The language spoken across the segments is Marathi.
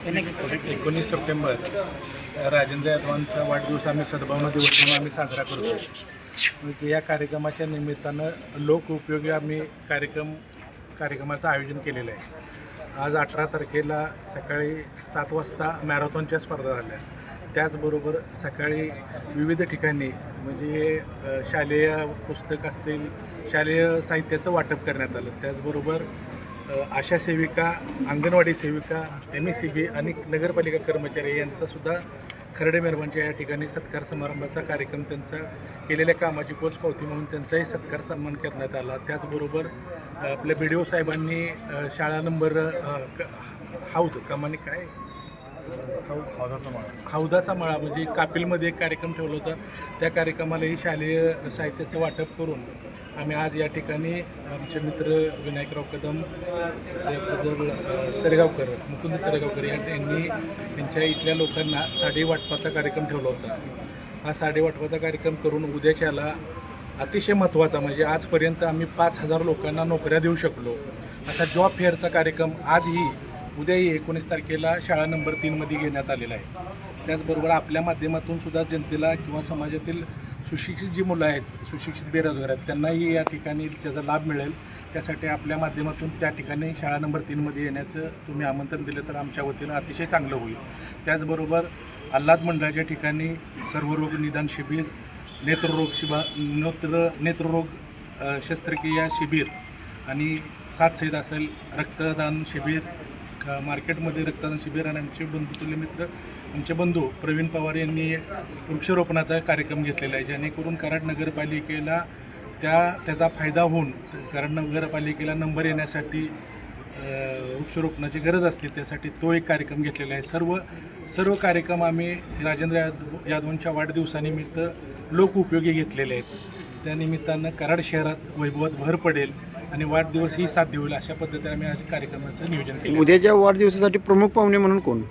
एकोणीस सप्टेंबर राजेंद्र यादवांचा वाढदिवस आम्ही सद्भावना दिवस म्हणून आम्ही साजरा करतो. म्हणजे या कार्यक्रमाच्या निमित्तानं लोक उपयोगी आम्ही कार्यक्रम कार्यक्रमाचं आयोजन केलेलं आहे. आज अठरा तारखेला सकाळी सात वाजता मॅरेथॉनच्या स्पर्धा झाल्या. त्याचबरोबर सकाळी विविध ठिकाणी म्हणजे शालेय पुस्तक असतील शालेय साहित्याचं वाटप करण्यात आलं. त्याचबरोबर आशा सेविका अंगणवाडी सेविका एम एस सी बी आणि नगरपालिका कर्मचारी यांचासुद्धा खरडे मेहरबानच्या या ठिकाणी सत्कार समारंभाचा कार्यक्रम त्यांचा केलेल्या कामाची पोचपावती म्हणून त्यांचाही सत्कार सन्मान करण्यात आला. त्याचबरोबर आपल्या बी डी ओ साहेबांनी शाळा नंबर अ, क- हौद काय? हौदाचा मळा म्हणजे कापिलमध्ये एक कार्यक्रम ठेवला होता. त्या कार्यक्रमालाही शालेय साहित्याचं वाटप करून आम्ही आज या ठिकाणी आमचे मित्र विनायकराव कदम चरेगावकर मुकुंद चरेगावकर यांनी त्यांच्या इथल्या लोकांना साडे वाटपाचा कार्यक्रम ठेवला होता. हा साडे वाटपाचा कार्यक्रम करून उद्याच्याला अतिशय महत्त्वाचा म्हणजे आजपर्यंत आम्ही पाच हजार लोकांना नोकऱ्या देऊ शकलो. असा जॉब फेअरचा कार्यक्रम आजही उद्याही एकोणीस तारखेला शाळा नंबर तीनमध्ये घेण्यात आलेला आहे. त्याचबरोबर आपल्या माध्यमातून सुद्धा जनतेला किंवा समाजातील सुशिक्षित जी मुलं आहेत सुशिक्षित बेरोजगार आहेत त्यांनाही या ठिकाणी त्याचा लाभ मिळेल. त्यासाठी आपल्या माध्यमातून त्या ठिकाणी शाळा नंबर तीनमध्ये येण्याचं तुम्ही आमंत्रण दिलं तर आमच्या वतीनं अतिशय चांगलं होईल. त्याचबरोबर आल्हाद मंडळाच्या ठिकाणी सर्वरोग निदान शिबिर नेत्ररोग शिबा नेत्र नेत्ररोग शस्त्रक्रिया शिबिर आणि सात सहित असेल रक्तदान शिबिर मार्केटमध्ये रक्तदान शिबिर आणि आमचे बंधुतुल्य मित्र आमचे बंधू प्रवीण पवार यांनी वृक्षारोपणाचा कार्यक्रम घेतलेला आहे. जेणेकरून कराड नगरपालिकेला त्या त्याचा फायदा होऊन कराड नगरपालिकेला नंबर येण्यासाठी वृक्षारोपणाची गरज असते त्यासाठी तो एक कार्यक्रम घेतलेला आहे. सर्व सर्व कार्यक्रम आम्ही राजेंद्र यादव यादवांच्या वाढदिवसानिमित्त लोक उपयोगी घेतलेले आहेत. त्यानिमित्तानं कराड शहरात वैभवात भर पडेल. आणि वाढदिवस ही साध्य होईल अशा पद्धतीने आम्ही आज कार्यक्रमाचं नियोजन केलं. उद्याच्या वाढदिवसासाठी प्रमुख पाहुणे म्हणून कोण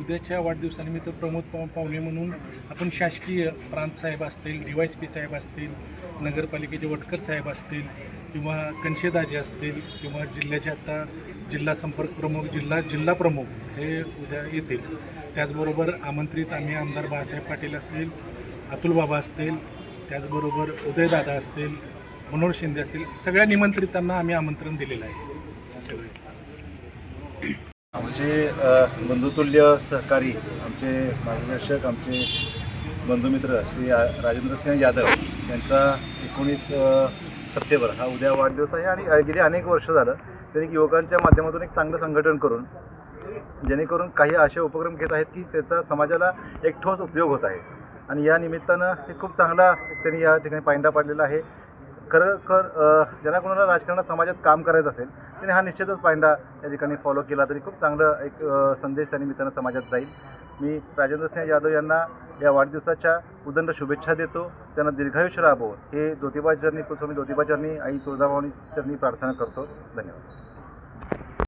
उद्याच्या वाढदिवसानिमित्त प्रमोद पाव पाहुणे म्हणून आपण शासकीय प्रांत साहेब असतील डी वाय पी साहेब असतील नगरपालिकेचे वटकर साहेब असतील किंवा कनशेदाजी असतील किंवा जिल्ह्याचे आता जिल्हा संपर्क प्रमुख जिल्हा जिल्हा प्रमुख हे उद्या येतील त्याचबरोबर आमंत्रित आम्ही आमदार बाळासाहेब पाटील असतील अतुल बाबा असतील त्याचबरोबर उदयदादा असतील मनोहर शिंदे असतील सगळ्या निमंत्रितांना आम्ही आमंत्रण दिलेलं आहे. आमचे बंधुतुल्य सहकारी आमचे मार्गदर्शक आमचे बंधुमित्र श्री राजेंद्र सिंह यादव यांचा एकोणीस सप्टेंबर हा उद्या वाढदिवस आहे आणि अ, गेली अनेक वर्ष झालं त्यांनी युवकांच्या माध्यमातून एक चांगलं संघटन करून जेणेकरून काही असे उपक्रम घेत आहेत की त्याचा समाजाला एक ठोस उपयोग होत आहे. आणि या निमित्तानं हे खूप चांगला त्यांनी या ठिकाणी पायंडा पाडलेला आहे. खरं खर ज्यांना कोणाला राजकारणात समाजात काम करायचं असेल त्याने हा निश्चितच पायंडा या ठिकाणी फॉलो केला तरी खूप चांगलं एक संदेश त्या निमित्तानं समाजात जाईल. मी राजेंद्र सिंह यादव यांना या वाढदिवसाच्या उदंड शुभेच्छा देतो. त्यांना दीर्घायुष्य लाभो हे ज्योतिबा चरणी कुलस्वामी ज्योतिबा चरणी आई तुळजाभवानी चरणी प्रार्थना करतो. धन्यवाद.